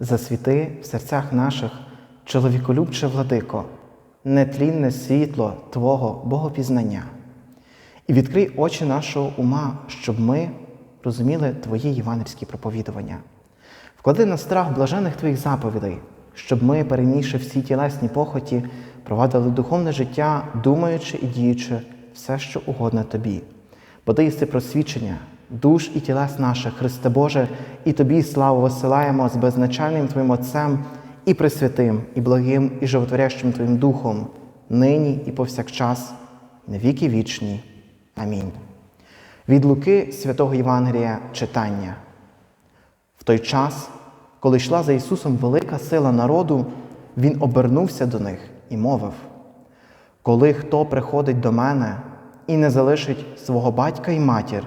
Засвіти в серцях наших, чоловіколюбче владико, нетлінне світло Твого Богопізнання. І відкрий очі нашого ума, щоб ми розуміли Твої євангельські проповідування. Вклади на страх блажених Твоїх заповідей, щоб ми, перенісши всі тілесні похоті, провадили духовне життя, думаючи і діючи все, що угодне Тобі. Бо ти просвічення, душ і тілес наших, Христе Боже, і Тобі славу висилаємо з безначальним Твоїм Отцем і Пресвятим, і благим, і животворящим Твоїм Духом, нині і повсякчас, на віки вічні. Амінь. Від Луки святого Євангелія читання. В той час, коли йшла за Ісусом велика сила народу, Він обернувся до них і мовив: Коли хто приходить до мене і не залишить свого батька і матір,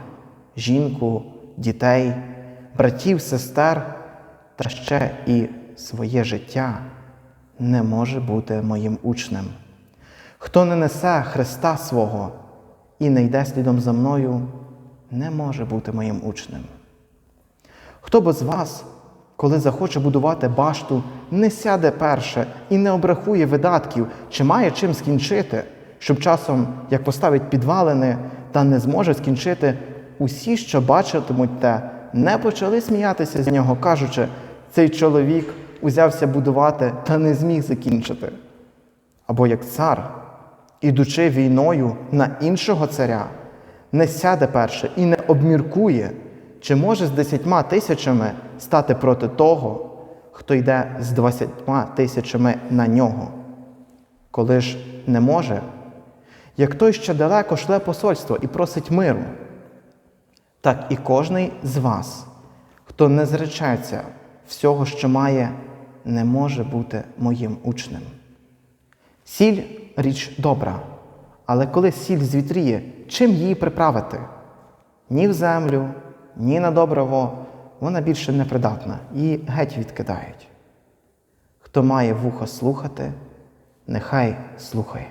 жінку, дітей, братів, сестер та ще і своє життя, не може бути моїм учнем. Хто не несе Христа свого і не йде слідом за мною, не може бути моїм учнем. Хто б з вас, коли захоче будувати башту, не сяде перше і не обрахує видатків, чи має чим скінчити, щоб часом, як поставить підвалини та не зможе скінчити, усі, що бачитимуть те, не почали сміятися з нього, кажучи, цей чоловік узявся будувати та не зміг закінчити. Або як цар, ідучи війною на іншого царя, не сяде перше і не обміркує, чи може з десятьма тисячами стати проти того, хто йде з двадцятьма тисячами на нього. Коли ж не може, як той ще далеко шле посольство і просить миру, так і кожний з вас, хто не зречеться всього, що має, не може бути моїм учнем. Сіль річ добра, але коли сіль звітріє, чим її приправити? Ні в землю, ні на доброго, вона більше не придатна, її геть відкидають. Хто має вухо слухати, нехай слухає.